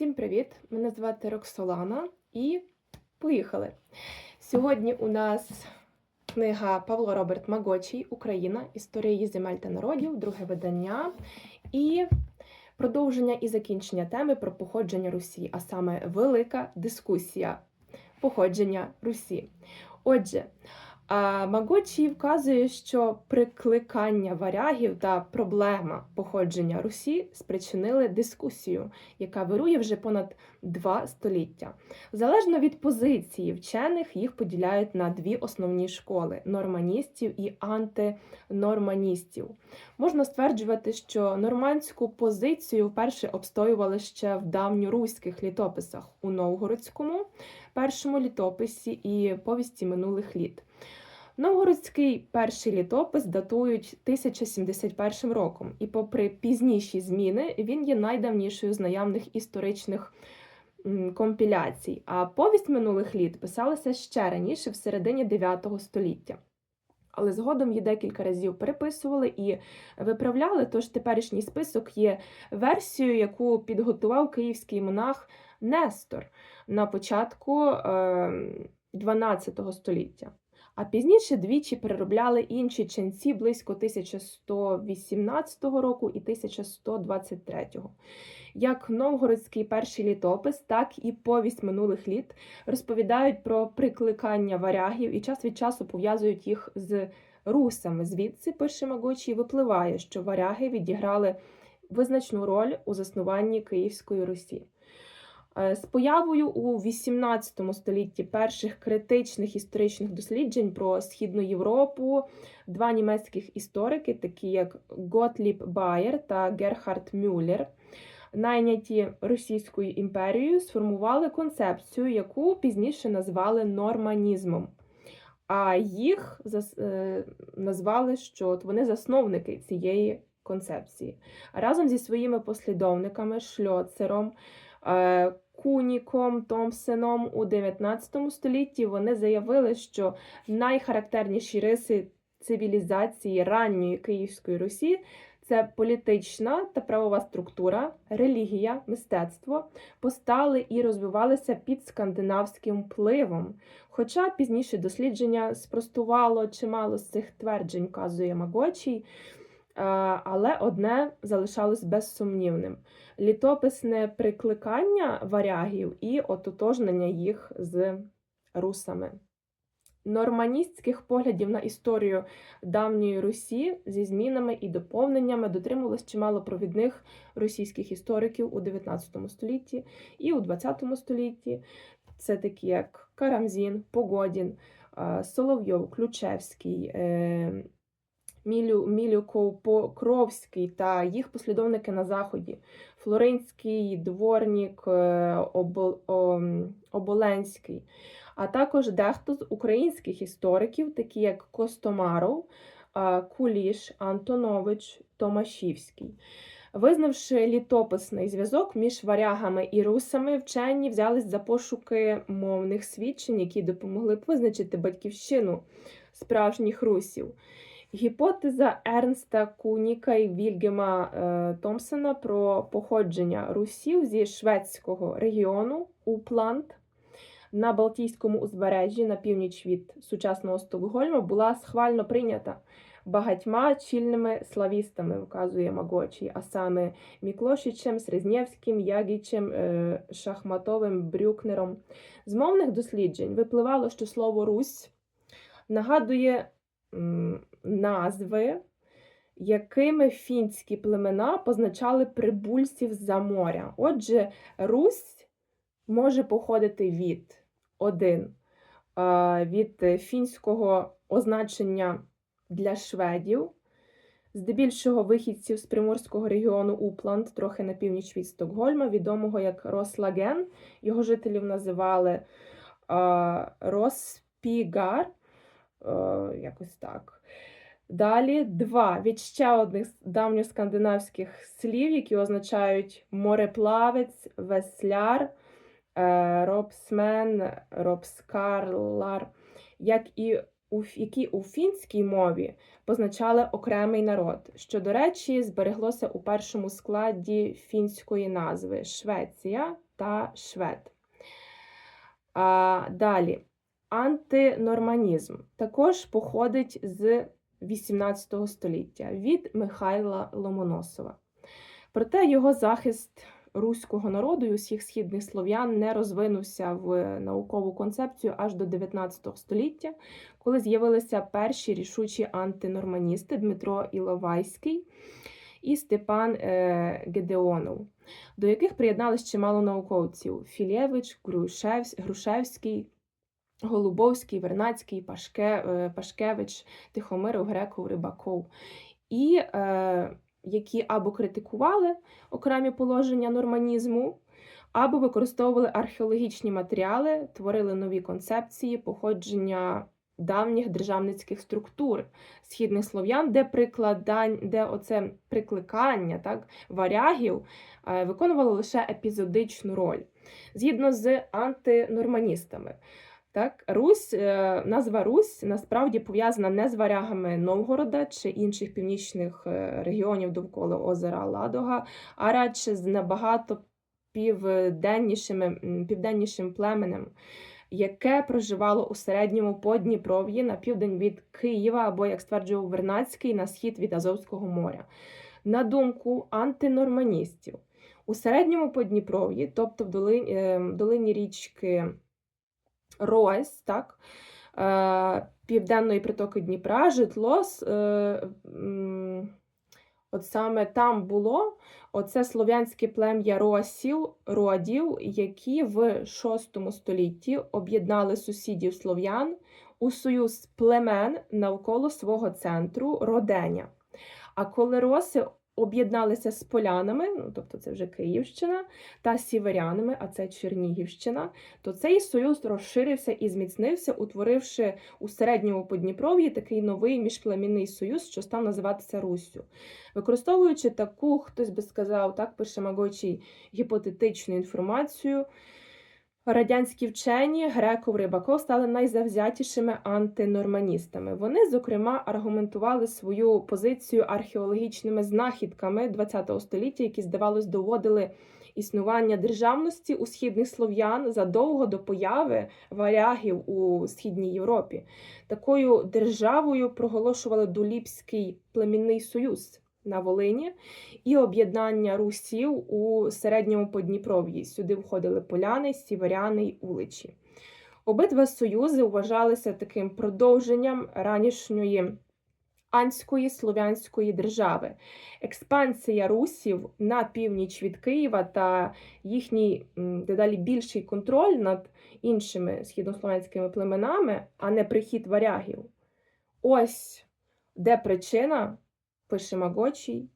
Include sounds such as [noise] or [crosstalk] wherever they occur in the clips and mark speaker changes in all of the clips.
Speaker 1: Всім привіт! Мене звати Роксолана і поїхали. Сьогодні у нас книга Павло Роберт Магочий Україна. Історія її земель та народів, друге видання і продовження і закінчення теми про походження Русі, а саме велика дискусія походження Русі. Отже, Магочі вказує, що прикликання варягів та проблема походження Русі спричинили дискусію, яка вирує вже понад два століття. Залежно від позиції вчених, їх поділяють на дві основні школи норманістів і антинорманістів. Можна стверджувати, що нормандську позицію вперше обстоювали ще в давньоруських літописах у Новгородському, першому літописі і повісті минулих літ. Новгородський перший літопис датують 1071 роком, і, попри пізніші зміни, він є найдавнішою з наявних історичних компіляцій. А повість минулих літ писалася ще раніше, в середині 9 століття. Але згодом її декілька разів переписували і виправляли. Тож теперішній список є версією, яку підготував київський монах Нестор на початку е, 12 століття. А пізніше двічі переробляли інші ченці близько 1118 року і 1123. Як новгородський перший літопис, так і повість минулих літ розповідають про прикликання варягів і час від часу пов'язують їх з русами. Звідси пише Магочі випливає, що варяги відіграли визначну роль у заснуванні Київської Русі. Е, З появою у XVIII столітті перших критичних історичних досліджень про Східну Європу два німецьких історики, такі як Готліб Байер та Герхард Мюллер, найняті Російською імперією, сформували концепцію, яку пізніше назвали норманізмом. А їх е, назвали, що от вони засновники цієї концепції. Разом зі своїми послідовниками Шльоцером, Куніком, Томпсеном у 19 столітті вони заявили, що найхарактерніші риси цивілізації ранньої Київської Русі це політична та правова структура, релігія, мистецтво постали і розвивалися під скандинавським впливом. Хоча пізніше дослідження спростувало чимало з цих тверджень, вказує Магочій, е, але одне залишалось безсумнівним літописне прикликання варягів і ототожнення їх з русами. Норманістських поглядів на історію давньої Русі зі змінами і доповненнями дотримувалось чимало провідних російських істориків у 19 столітті і у 20 столітті. Це такі як Карамзін, Погодін, Соловйов, Ключевський, е, Мілю, Мілюков, Покровський та їх послідовники на Заході. Флоринський, Дворнік, е, Оболенський, а також дехто з українських істориків, такі як Костомаров, Куліш, Антонович, Томашівський. Визнавши літописний зв'язок між варягами і русами, вчені взялись за пошуки мовних свідчень, які допомогли б визначити батьківщину справжніх русів. Гіпотеза Ернста Куніка і Вільгема е, Томпсона про походження русів зі шведського регіону Упланд на Балтійському узбережжі на північ від сучасного Стокгольма була схвально прийнята багатьма чільними славістами, вказує Магочій, а саме Міклошичем, Срезнєвським, Ягічем, е, Шахматовим, Брюкнером. З мовних досліджень випливало, що слово Русь нагадує назви, якими фінські племена позначали прибульців за моря. Отже, Русь може походити від один від фінського означення для шведів, здебільшого вихідців з приморського регіону Упланд, трохи на північ від Стокгольма, відомого як Рослаген. Його жителів називали Роспігар. Е, якось так. Далі два від ще одних давньоскандинавських слів, які означають мореплавець, весляр, е, робсмен, робскарлар, як і у, які у фінській мові позначали окремий народ, що, до речі, збереглося у першому складі фінської назви Швеція та Швед. А, далі. Антинорманізм також походить з 18 століття від Михайла Ломоносова. Проте його захист руського народу і усіх східних слов'ян не розвинувся в наукову концепцію аж до 19 століття, коли з'явилися перші рішучі антинорманісти Дмитро Іловайський і Степан е, Гедеонов, до яких приєдналось чимало науковців: Філєвич, Грушевський, Голубовський, Вернацький, Пашке, е, Пашкевич, Тихомиров, Греков, Рибаков. І е, які або критикували окремі положення норманізму, або використовували археологічні матеріали, творили нові концепції походження давніх державницьких структур східних слов'ян, де прикладань, де оце прикликання так, варягів е, виконувало лише епізодичну роль, згідно з антинорманістами. Так, Русь, е, назва Русь насправді пов'язана не з варягами Новгорода чи інших північних е, регіонів довкола озера Ладога, а радше з набагато південнішими, південнішим племенем, яке проживало у середньому Подніпров'ї на південь від Києва, або, як стверджував Вернацький, на схід від Азовського моря. На думку антинорманістів, у середньому Подніпров'ї, тобто в долині, е, в долині річки Рось, так, е, південної притоки Дніпра, житло, е, от саме там було оце слов'янське плем'я росів, родів, які в VI столітті об'єднали сусідів слов'ян у союз племен навколо свого центру Роденя. А коли роси об'єдналися з полянами, ну тобто це вже Київщина, та сіверянами, а це Чернігівщина, то цей союз розширився і зміцнився, утворивши у середньому Подніпров'ї такий новий міжплемінний союз, що став називатися Руссю. Використовуючи таку, хтось би сказав, так пише Магочій, гіпотетичну інформацію. Радянські вчені Греков Рибаков стали найзавзятішими антинорманістами. Вони, зокрема, аргументували свою позицію археологічними знахідками ХХ століття, які, здавалось, доводили існування державності у східних слов'ян задовго до появи варягів у східній Європі. Такою державою проголошували Дуліпський племінний союз на Волині і об'єднання русів у середньому Подніпров'ї. Сюди входили поляни, сіверяни й уличі. Обидва союзи вважалися таким продовженням ранішньої анської слов'янської держави. Експансія русів на північ від Києва та їхній дедалі більший контроль над іншими східнослов'янськими племенами, а не прихід варягів. Ось де причина, пише Магочій,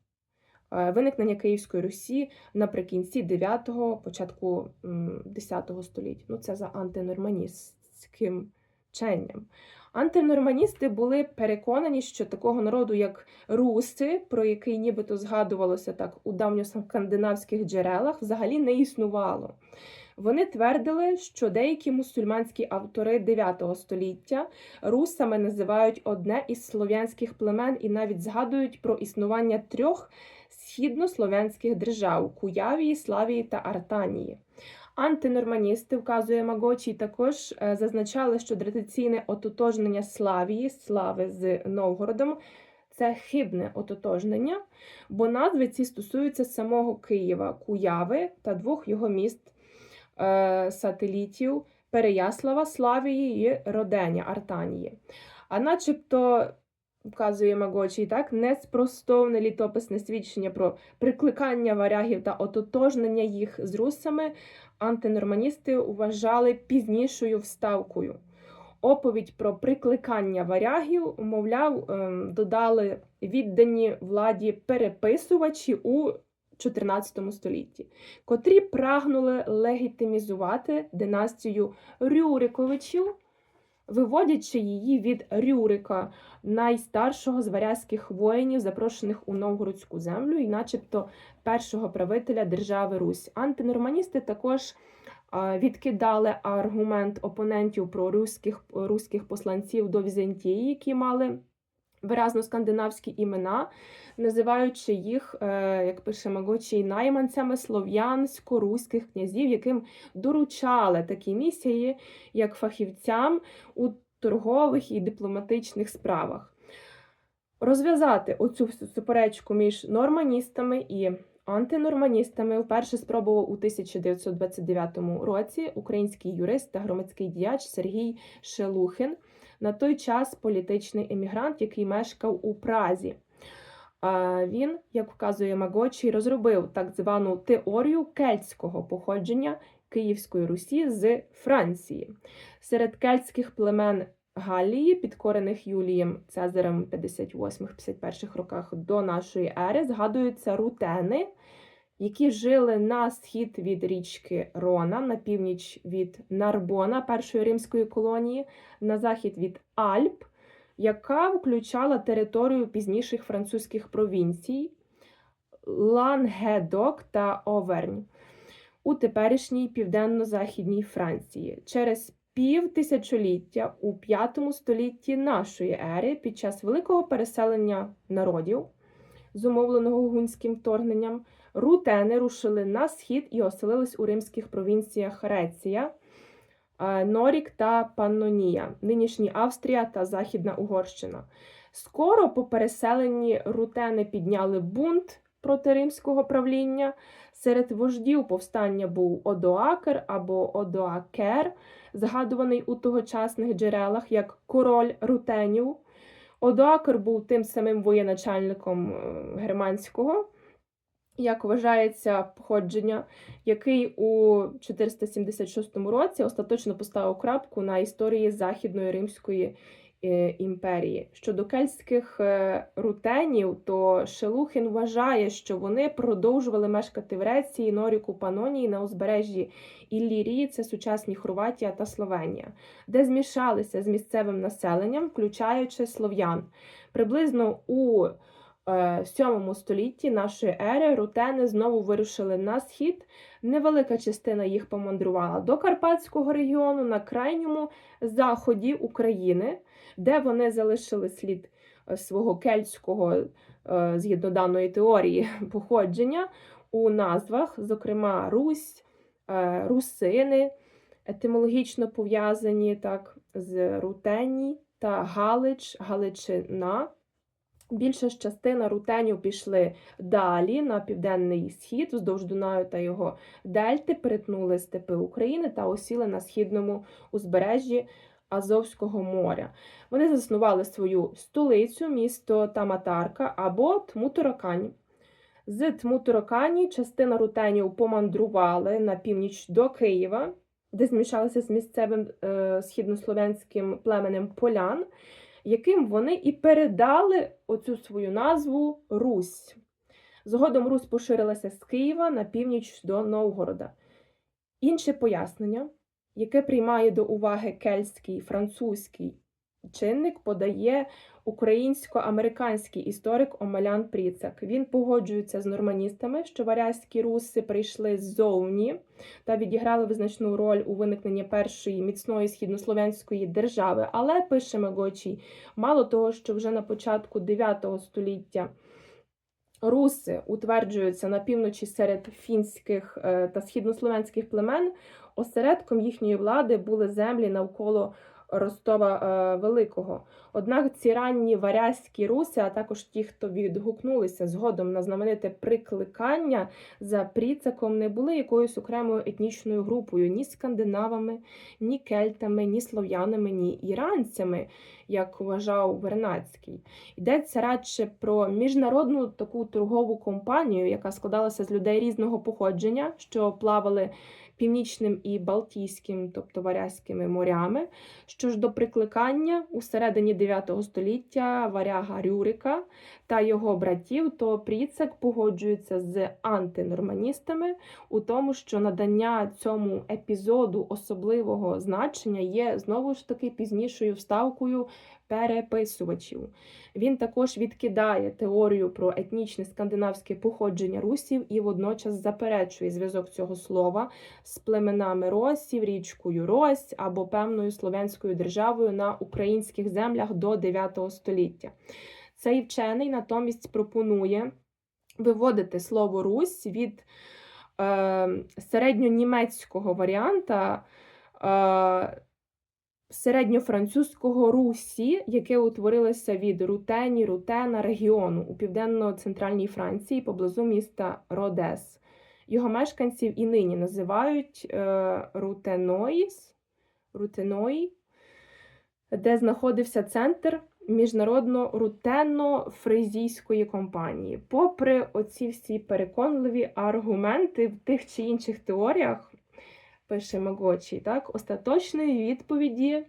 Speaker 1: е, виникнення Київської Русі наприкінці 9-го, початку м, 10-го століття. Ну, це за антинорманістським вченням. Антинорманісти були переконані, що такого народу, як руси, про який нібито згадувалося так у давньоскандинавських джерелах, взагалі не існувало. Вони твердили, що деякі мусульманські автори 9 століття русами називають одне із слов'янських племен і навіть згадують про існування трьох східнослов'янських держав Куявії, Славії та Артанії. Антинорманісти, вказує Магочій, також е, зазначали, що традиційне ототожнення Славії, слави з Новгородом, це хибне ототожнення, бо назви ці стосуються самого Києва, Куяви та двох його міст сателітів Переяслава, Славії і Роденя, Артанії. А начебто, вказує Магочій, так, неспростовне літописне свідчення про прикликання варягів та ототожнення їх з русами антинорманісти вважали пізнішою вставкою. Оповідь про прикликання варягів, мовляв, ем, додали віддані владі переписувачі у 14 столітті, котрі прагнули легітимізувати династію Рюриковичів, виводячи її від Рюрика, найстаршого з варязьких воїнів, запрошених у Новгородську землю, і, начебто, першого правителя держави Русь. Антинорманісти також відкидали аргумент опонентів про руських, руських посланців до Візантії, які мали виразно скандинавські імена, називаючи їх, е, як пише Магочій, найманцями слов'янсько-руських князів, яким доручали такі місії, як фахівцям у торгових і дипломатичних справах. Розв'язати оцю суперечку між норманістами і антинорманістами вперше спробував у 1929 році український юрист та громадський діяч Сергій Шелухин, на той час політичний емігрант, який мешкав у Празі. Він, як вказує Магочі, розробив так звану теорію кельтського походження Київської Русі з Франції. Серед кельтських племен Галії, підкорених Юлієм Цезарем в 58-51 роках до нашої ери, згадуються рутени, які жили на схід від річки Рона, на північ від Нарбона, першої римської колонії, на захід від Альп, яка включала територію пізніших французьких провінцій Лангедок та Овернь у теперішній південно-західній Франції. Через пів тисячоліття у V столітті нашої ери під час великого переселення народів, зумовленого гунським вторгненням, рутени рушили на схід і оселились у римських провінціях Реція, е, Норік та Паннонія, нинішні Австрія та Західна Угорщина. Скоро по переселенні рутени підняли бунт проти римського правління. Серед вождів повстання був Одоакер або Одоакер, згадуваний у тогочасних джерелах як король рутенів. Одоакер був тим самим воєначальником е, германського, як вважається походження, який у 476 році остаточно поставив крапку на історії Західної Римської е, імперії. Щодо кельтських е, рутенів, то Шелухін вважає, що вони продовжували мешкати в Реції, Норіку, Панонії на узбережжі Іллірії, це сучасні Хорватія та Словенія, де змішалися з місцевим населенням, включаючи слов'ян. Приблизно у е, 7 столітті нашої ери рутени знову вирушили на схід. Невелика частина їх помандрувала до Карпатського регіону на крайньому заході України, де вони залишили слід е, свого кельтського, е, згідно даної теорії, [laughs] походження у назвах, зокрема Русь, е, Русини, етимологічно пов'язані так з Рутені та Галич, Галичина. Більша ж частина рутенів пішли далі на південний схід, вздовж Дунаю та його дельти, перетнули степи України та осіли на східному узбережжі Азовського моря. Вони заснували свою столицю, місто Таматарка або Тмутаракань. З Тмутаракані частина рутенів помандрували на північ до Києва, де змішалися з місцевим е, східнослов'янським племенем полян яким вони і передали оцю свою назву Русь. Згодом Русь поширилася з Києва на північ до Новгорода. Інше пояснення, яке приймає до уваги кельтський французький чинник, подає українсько-американський історик Омелян Пріцак. Він погоджується з норманістами, що варязькі руси прийшли ззовні та відіграли визначну роль у виникненні першої міцної східнослов'янської держави. Але пише Мегочій, мало того, що вже на початку 9 століття. Руси утверджуються на півночі серед фінських е, та східнослов'янських племен. Осередком їхньої влади були землі навколо Ростова е, Великого. Однак ці ранні варязькі руси, а також ті, хто відгукнулися згодом на знамените прикликання за пріцаком, не були якоюсь окремою етнічною групою ні скандинавами, ні кельтами, ні слов'янами, ні іранцями, як вважав Вернацький. Йдеться радше про міжнародну таку торгову компанію, яка складалася з людей різного походження, що плавали Північним і Балтійським, тобто Варязькими морями. Що ж до прикликання у середині 9 століття варяга Рюрика та його братів, то Пріцек погоджується з антинорманістами у тому, що надання цьому епізоду особливого значення є знову ж таки пізнішою вставкою переписувачів. Він також відкидає теорію про етнічне скандинавське походження русів і водночас заперечує зв'язок цього слова з племенами Росів, річкою Рось або певною слов'янською державою на українських землях до 9 століття. Цей вчений натомість пропонує виводити слово Русь від е, середньонімецького варіанта. Е, середньофранцузького Русі, яке утворилося від Рутені, Рутена регіону у південно-центральній Франції поблизу міста Родес. Його мешканців і нині називають е, Рутеноїс, Рутеної, де знаходився центр міжнародно-рутенно-фризійської компанії. Попри оці всі переконливі аргументи в тих чи інших теоріях, пише Магочі, так, остаточної відповіді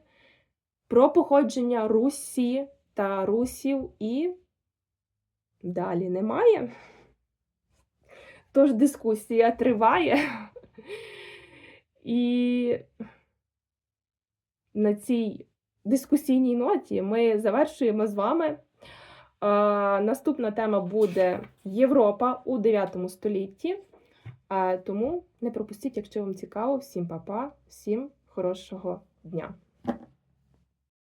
Speaker 1: про походження Русі та Русів і далі немає. Тож дискусія триває. І на цій дискусійній ноті ми завершуємо з вами. А, Наступна тема буде Європа у 9 столітті. А, Тому не пропустіть, якщо вам цікаво. Всім па-па, всім хорошого дня!